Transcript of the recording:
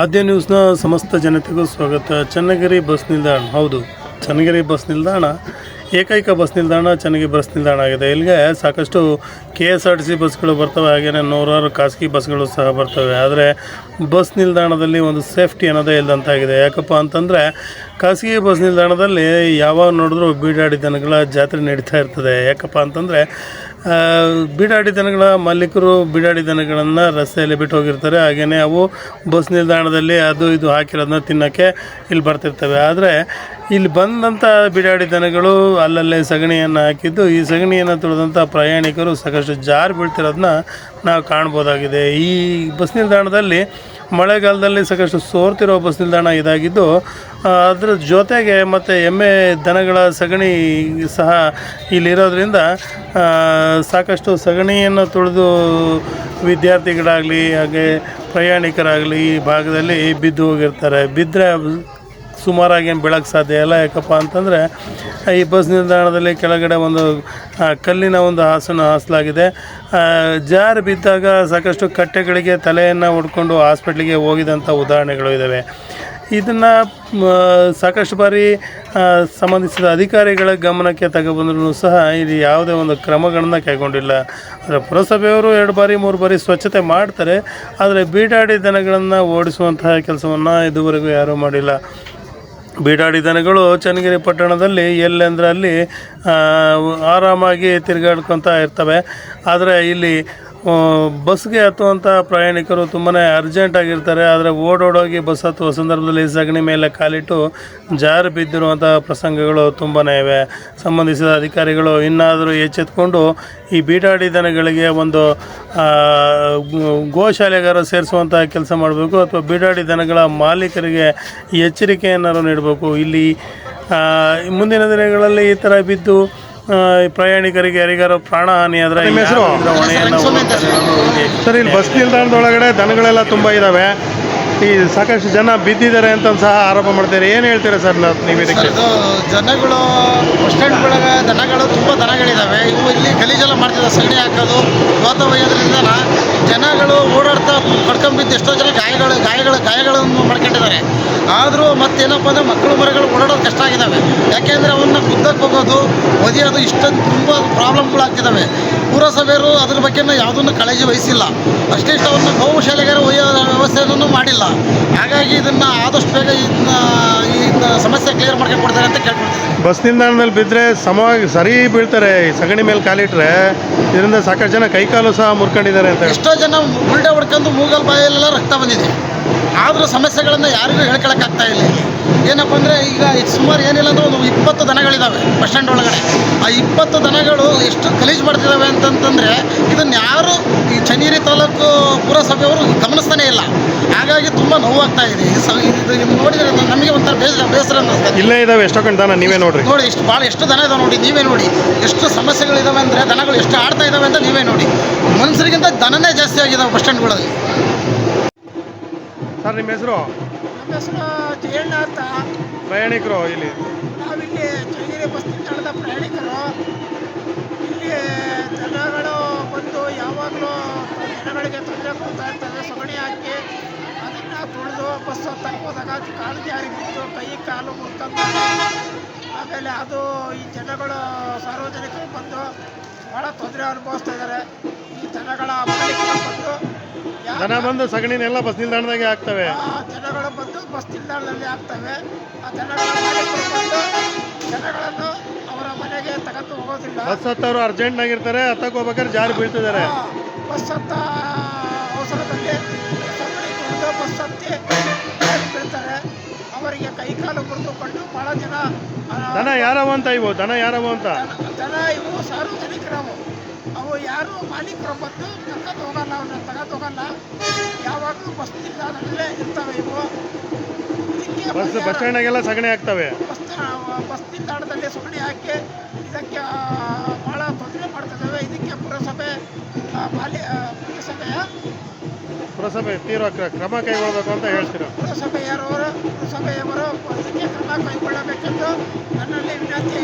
ಆದ್ಯ ನ್ಯೂಸ್ನ ಸಮಸ್ತ ಜನತೆಗೂ ಸ್ವಾಗತ. ಚನ್ನಗಿರಿ ಬಸ್ ನಿಲ್ದಾಣ. ಹೌದು, ಚನ್ನಗಿರಿ ಬಸ್ ನಿಲ್ದಾಣ. ಏಕೈಕ ಬಸ್ ನಿಲ್ದಾಣ ಚನ್ನಗಿ ಬಸ್ ನಿಲ್ದಾಣ ಆಗಿದೆ. ಇಲ್ಲಿಗೆ ಸಾಕಷ್ಟು K S R T C ಬಸ್ಗಳು ಬರ್ತವೆ. ಹಾಗೆಯೇ ನೂರಾರು ಖಾಸಗಿ ಬಸ್ಗಳು ಸಹ ಬರ್ತವೆ. ಆದರೆ ಬಸ್ ನಿಲ್ದಾಣದಲ್ಲಿ ಒಂದು ಸೇಫ್ಟಿ ಅನ್ನೋದೇ ಇಲ್ಲದಂತಾಗಿದೆ ಯಾಕಪ್ಪ ಅಂತಂದರೆ ಖಾಸಗಿ ಬಸ್ ನಿಲ್ದಾಣದಲ್ಲಿ ಯಾವಾಗ ನೋಡಿದ್ರೂ ಬೀಡಾಡಿ ದನಗಳ ಜಾತ್ರೆ ನಡೀತಾ ಇರ್ತದೆ. ಯಾಕಪ್ಪ ಅಂತಂದರೆ ಬೀಡಾಡಿ ದನಗಳ ಮಾಲೀಕರು ಬೀಡಾಡಿ ದನಗಳನ್ನು ರಸ್ತೆಯಲ್ಲಿ ಬಿಟ್ಟು ಹೋಗಿರ್ತಾರೆ. ಹಾಗೆಯೇ ಅವು ಬಸ್ ನಿಲ್ದಾಣದಲ್ಲಿ ಅದು ಇದು ಹಾಕಿರೋದನ್ನ ತಿನ್ನೋಕ್ಕೆ ಇಲ್ಲಿ ಬರ್ತಿರ್ತವೆ. ಆದರೆ ಇಲ್ಲಿ ಬಂದಂಥ ಬೀಡಾಡಿ ದನಗಳು ಅಲ್ಲಲ್ಲೇ ಸಗಣಿಯನ್ನು ಹಾಕಿದ್ದು, ಈ ಸಗಣಿಯನ್ನು ತೊಳೆದಂಥ ಪ್ರಯಾಣಿಕರು ಸಾಕಷ್ಟು ಜಾರು ಬೀಳ್ತಿರೋದನ್ನ ನಾವು ಕಾಣ್ಬೋದಾಗಿದೆ. ಈ ಬಸ್ ನಿಲ್ದಾಣದಲ್ಲಿ ಮಳೆಗಾಲದಲ್ಲಿ ಸಾಕಷ್ಟು ಸೋರ್ತಿರೋ ಬಸ್ ನಿಲ್ದಾಣ ಇದಾಗಿದ್ದು ಅದ್ರ ಜೊತೆಗೆ ಮತ್ತು ಎಮ್ಮೆ ದನಗಳ ಸಗಣಿ ಸಹ ಇಲ್ಲಿರೋದ್ರಿಂದ ಸಾಕಷ್ಟು ಸಗಣಿಯನ್ನು ತುಳಿದು ವಿದ್ಯಾರ್ಥಿಗಳಾಗಲಿ, ಹಾಗೆ ಪ್ರಯಾಣಿಕರಾಗಲಿ ಈ ಭಾಗದಲ್ಲಿ ಬಿದ್ದು ಹೋಗಿರ್ತಾರೆ. ಬಿದ್ದರೆ ಸುಮಾರಾಗಿ ಏನು ಸಾಧ್ಯ ಇಲ್ಲ. ಯಾಕಪ್ಪ ಅಂತಂದರೆ, ಈ ಬಸ್ ನಿಲ್ದಾಣದಲ್ಲಿ ಕೆಳಗಡೆ ಒಂದು ಕಲ್ಲಿನ ಒಂದು ಹಾಸನ್ನು ಹಾಸಲಾಗಿದೆ. ಜಾರು ಬಿದ್ದಾಗ ಸಾಕಷ್ಟು ಕಟ್ಟೆಗಳಿಗೆ ತಲೆಯನ್ನು ಹೊಡ್ಕೊಂಡು ಹಾಸ್ಪಿಟ್ಲಿಗೆ ಹೋಗಿದಂಥ ಉದಾಹರಣೆಗಳು ಇದ್ದಾವೆ ಇದನ್ನು ಸಾಕಷ್ಟು ಬಾರಿ ಸಂಬಂಧಿಸಿದ ಅಧಿಕಾರಿಗಳ ಗಮನಕ್ಕೆ ತಗೊಬಂದ್ರೂ ಸಹ ಇಲ್ಲಿ ಯಾವುದೇ ಒಂದು ಕ್ರಮಗಳನ್ನು ಕೈಗೊಂಡಿಲ್ಲ. ಆದರೆ ಪುರಸಭೆಯವರು ಎರಡು ಬಾರಿ, ಮೂರು ಬಾರಿ ಸ್ವಚ್ಛತೆ ಮಾಡ್ತಾರೆ, ಆದರೆ ಬೀಡಾಡಿ ದನಗಳನ್ನು ಓಡಿಸುವಂತಹ ಕೆಲಸವನ್ನು ಇದುವರೆಗೂ ಯಾರೂ ಮಾಡಿಲ್ಲ. ಬೀಡಾಡಿ ದನಗಳು ಚನ್ನಗಿರಿ ಪಟ್ಟಣದಲ್ಲಿ ಎಲ್ಲೆಂದ್ರೆ ಅಲ್ಲಿ ಆರಾಮಾಗಿ ತಿರುಗಾಡ್ಕೊತ ಇರ್ತವೆ. ಆದರೆ ಇಲ್ಲಿ ಬಸ್ಗೆ ಹತ್ತುವಂಥ ಪ್ರಯಾಣಿಕರು ತುಂಬಾ ಅರ್ಜೆಂಟ್ ಆಗಿರ್ತಾರೆ. ಆದರೆ ಓಡೋಡೋಗಿ ಬಸ್ ಹತ್ತುವ ಸಂದರ್ಭದಲ್ಲಿ ಸಗಣಿ ಮೇಲೆ ಕಾಲಿಟ್ಟು ಜಾರು ಬಿದ್ದಿರುವಂಥ ಪ್ರಸಂಗಗಳು ತುಂಬಾ ಇವೆ. ಸಂಬಂಧಿಸಿದ ಅಧಿಕಾರಿಗಳು ಇನ್ನಾದರೂ ಎಚ್ಚೆತ್ಕೊಂಡು ಈ ಬೀಡಾಡಿ ದನಗಳಿಗೆ ಒಂದು ಗೋಶಾಲೆಗಾರ ಸೇರಿಸುವಂಥ ಕೆಲಸ ಮಾಡಬೇಕು ಅಥವಾ ಬೀಡಾಡಿ ದನಗಳ ಮಾಲೀಕರಿಗೆ ಎಚ್ಚರಿಕೆಯನ್ನಾರು ನೀಡಬೇಕು. ಇಲ್ಲಿ ಮುಂದಿನ ದಿನಗಳಲ್ಲಿ ಈ ಥರ ಬಿದ್ದು ಪ್ರಯಾಣಿಕರಿಗೆ ಯಾರಿಗಾರು ಪ್ರಾಣ ಹಾನಿ ಆದ್ರೆ ನಿಮ್ಮ ಹೆಸರು? ಹೊಣೆಯನ್ನು. ಸರ್ ಇಲ್ಲಿ ಬಸ್ ನಿಲ್ದಾಣದೊಳಗಡೆ ದನಗಳೆಲ್ಲ ತುಂಬಾ ಇದ್ದಾವೆ ಈ ಸಾಕಷ್ಟು ಜನ ಬಿದ್ದಿದ್ದಾರೆ ಅಂತ ಸಹ ಆರೋಪ ಮಾಡ್ತಾರೆ ಏನು ಹೇಳ್ತೀರಾ ಸರ್ ನೀವು ಇದಕ್ಕೆ? ಇದು ಜನಗಳು ಬಸ್ ಸ್ಟ್ಯಾಂಡ್ ಒಳಗೆ ದನಗಳು ತುಂಬ ದನಗಳಿದ್ದಾವೆ ಇವು ಇಲ್ಲಿ ಗಲೀಜೆಲ್ಲ ಮಾಡ್ತಿದ್ದಾರೆ ಸಗಣಿ ಹಾಕೋದು ಗೋತ ಒಯ್ಯೋದ್ರಿಂದ ಜನಗಳು ಓಡಾಡ್ತಾ ಕಡ್ಕೊಂಬಿದ್ದು ಎಷ್ಟೋ ಜನ ಗಾಯಗಳು ಗಾಯಗಳು ಗಾಯಗಳನ್ನು ಮಾಡ್ಕೊಂಡಿದ್ದಾರೆ. ಆದರೂ ಮತ್ತೇನಪ್ಪ ಅಂದರೆ ಮಕ್ಕಳು ಮರಗಳು ಓಡಾಡೋದು ಕಷ್ಟ ಆಗಿದ್ದಾವೆ ಯಾಕೆಂದರೆ ಅವನ್ನ ಗುದ್ದಕ್ಕೆ ಹೋಗೋದು ಒದಿಯೋದು ಇಷ್ಟೊಂದು ತುಂಬ ಪ್ರಾಬ್ಲಮ್ಗಳಾಗ್ತಿದ್ದಾವೆ ಪುರಸಭೆಯರು ಅದ್ರ ಬಗ್ಗೆ ಯಾವುದನ್ನು ಕಾಳಜಿ ವಹಿಸಿಲ್ಲ. ಅಷ್ಟೇ ಇಷ್ಟ ಅವನ್ನ ಶಾಲೆಗಾರ ಒಯ್ಯೋ ವ್ಯವಸ್ಥೆಯನ್ನು ಮಾಡಿಲ್ಲ. ಹಾಗಾಗಿ ಇದನ್ನು ಆದಷ್ಟು ಬೇಗ ಇದನ್ನ ಈ ಸಮಸ್ಯೆ ಕ್ಲಿಯರ್ ಮಾಡ್ಕೊಂಡು ಕೊಡ್ತಾರೆ ಅಂತ ಕೇಳ್ಕೊಳ್ತೀನಿ. ಬಸ್ ನಿಲ್ದಾಣದಲ್ಲಿ ಬಿದ್ದರೆ ಸಮವಾಗಿ ಸರಿ ಬೀಳ್ತಾರೆ ಈ ಸಗಣಿ ಮೇಲೆ ಕಾಲಿಟ್ರೆ ಇದರಿಂದ ಸಾಕಷ್ಟು ಜನ ಕೈಕಾಲು ಸಹ ಮುರ್ಕೊಂಡಿದ್ದಾರೆ ಅಂತ ಎಷ್ಟೋ ಜನ ಉಲ್ಟೆ ಹೊಡ್ಕೊಂಡು ಮೂಗಲ್ ಬಾಯಲ್ಲೆಲ್ಲ ರಕ್ತ ಬಂದಿದೆ. ಆದರೂ ಸಮಸ್ಯೆಗಳನ್ನು ಯಾರಿಗೂ ಹೇಳ್ಕೊಳಕ್ಕಾಗ್ತಾ ಇಲ್ಲ ಇಲ್ಲಿ. ಏನಪ್ಪ ಅಂದರೆ ಈಗ ಇದು ಸುಮಾರು ಏನಿಲ್ಲ ಅಂದ್ರೆ ಒಂದು ಇಪ್ಪತ್ತು ದನಗಳಿದ್ದಾವೆ ಬಸ್ ಸ್ಟ್ಯಾಂಡ್ ಒಳಗಡೆ. ಆ ಇಪ್ಪತ್ತು ದನಗಳು ಎಷ್ಟು ಗಲೀಜು ಮಾಡ್ತಿದ್ದಾವೆ ಅಂತಂತಂದರೆ ಇದನ್ನು ಯಾರು ಚನ್ನಗಿರಿ ತಾಲೂಕು ಪುರಸಭೆಯವರು ಗಮನಿಸ್ತಾನೆ ಇಲ್ಲ. ಹಾಗಾಗಿ ತುಂಬ ನೋವಾಗ್ತಾ ಇದೆ. ಸ- ನೋಡಿದರೆ ನಮಗೆ ಒಂಥರ ಬೇಸರ ಬೇಸರ ಅನ್ನಿಸ್ತದೆ. ಇಲ್ಲೇ ಇದಾವೆ ಎಷ್ಟೋ ದನ ನೀವೇ ನೋಡ್ರಿ. ನೋಡಿ ಇಷ್ಟು ಭಾಳ ಎಷ್ಟು ದನ ಇದಾವೆ ನೋಡಿ ನೀವೇ ನೋಡಿ. ಎಷ್ಟು ಸಮಸ್ಯೆಗಳಿದಾವೆ ಅಂದರೆ ದನಗಳು ಎಷ್ಟು ಆಡ್ತಾ ಇದ್ದಾವೆ ಅಂತ ನೀವೇ ನೋಡಿ. ಮನುಷ್ಯರಿಗಿಂತ ದನನೇ ಜಾಸ್ತಿ ಆಗಿದ್ದಾವೆ ಬಸ್ ಸ್ಟ್ಯಾಂಡ್ಗಳಲ್ಲಿ. ಸರ್ ನಿಮ್ಮ ಹೆಸರು? ನಮ್ಮ ಹೆಸರು ಜಯಣ್ಣ ಅಂತ. ಪ್ರಯಾಣಿಕರು ಇಲ್ಲಿ? ನಾವಿಲ್ಲಿ ಚನ್ನಗಿರಿ ಬಸ್ ನಿಲ್ದಾಣದ ಪ್ರಯಾಣಿಕರು. ಜನಗಳಿಗೆ ತೊಂದರೆ ಕೊಡ್ತಾ ಇರ್ತವೆ ಸಗಣಿ ಹಾಕಿ ಅದನ್ನು ತುಳಿದು ಬಸ್ ಹತ್ತಕ್ಕೆ ಹೋದಾಗ ಅದು ಕಾಲು ಜಾರಿ ಬಿತ್ತು ಕೈ ಕಾಲು ಮುರ್ಕೊಂಡು ಆಮೇಲೆ ಅದು ಈ ಜನಗಳು ಸಾರ್ವಜನಿಕರು ಬಂದು ಭಾಳ ತೊಂದರೆ ಅನುಭವಿಸ್ತಾ ಇದ್ದಾರೆ. ಈ ಜನಗಳ ಬಂದು ಜನ ಬಂದು ಸಗಣಿನೆಲ್ಲ ಬಸ್ ನಿಲ್ದಾಣದಾಗೆ ಆಗ್ತವೆ ಆ ಜನಗಳು ಬಂದು ಬಸ್ ನಿಲ್ದಾಣದಲ್ಲಿ ಆಗ್ತವೆ ಆ ಜನಗಳ ಜನಗಳನ್ನು ಅವರ ಮನೆಗೆ ತಗೊಂಡು ಹೋಗೋದಿಲ್ಲ. ಬಸ್ ಹತ್ತವರು ಅರ್ಜೆಂಟ್ನಾಗಿರ್ತಾರೆ ಹತ್ತಕ್ಕೆ ಹೋಗ್ಬೇಕಾದ್ರೆ ಜಾರಿ ಬೀಳ್ತಿದ್ದಾರೆ. ಬಸ್ ಹತ್ತ ಅವಸರದಲ್ಲಿ ಸಗಣಿ ತುಳಿದು ಬಸ್ ಹತ್ತಿ ಬೀಳ್ತಾರೆ ಅವರಿಗೆ ಕೈಕಾಲು ಕುಡಿದುಕೊಂಡು ಭಾಳ ಜನ ದನ ಯಾರವ ಅಂತ ಇವು? ದನ ಯಾರವ ಅಂತ? ದನ- ಇವು ಸಾರ್ವಜನಿಕರವು. ಅವು ಯಾರು ಮಾಲೀಕರು ಬಂದು ಕರ್ಕೊಂಡು ಹೋಗಲ್ಲ ಅವನ್ನ ತಗೊಂಡು ಹೋಗಲ್ಲ ಯಾವಾಗಲೂ ಬಸ್ ನಿಲ್ದಾಣದಲ್ಲೇ ಇರ್ತವೆ ಇವು. ಬಸ್ ಬಸ್ ಸ್ಟ್ಯಾಂಡಾಗೆಲ್ಲ ಸಗಣಿ ಹಾಕ್ತವೆ ಬಸ್ ಬಸ್ ನಿಲ್ದಾಣದಲ್ಲಿ ಸಗಣಿ ಹಾಕಿ ಇದಕ್ಕೆ ಪುರಸಭೆಯ ಪುರಸಭೆ ತೀವ್ರ ಕ್ರ- ಕ್ರಮ ಕೈಗೊಳ್ಳಬೇಕು ಅಂತ ಹೇಳ್ತೀರಾ? ಪುರಸಭೆಯವರು ಪುರಸಭೆಯವರು ಇದಕ್ಕೆ ಕ್ರಮ ಕೈಗೊಳ್ಳಬೇಕೆಂದು ನನ್ನಲ್ಲಿ ವಿನಂತಿ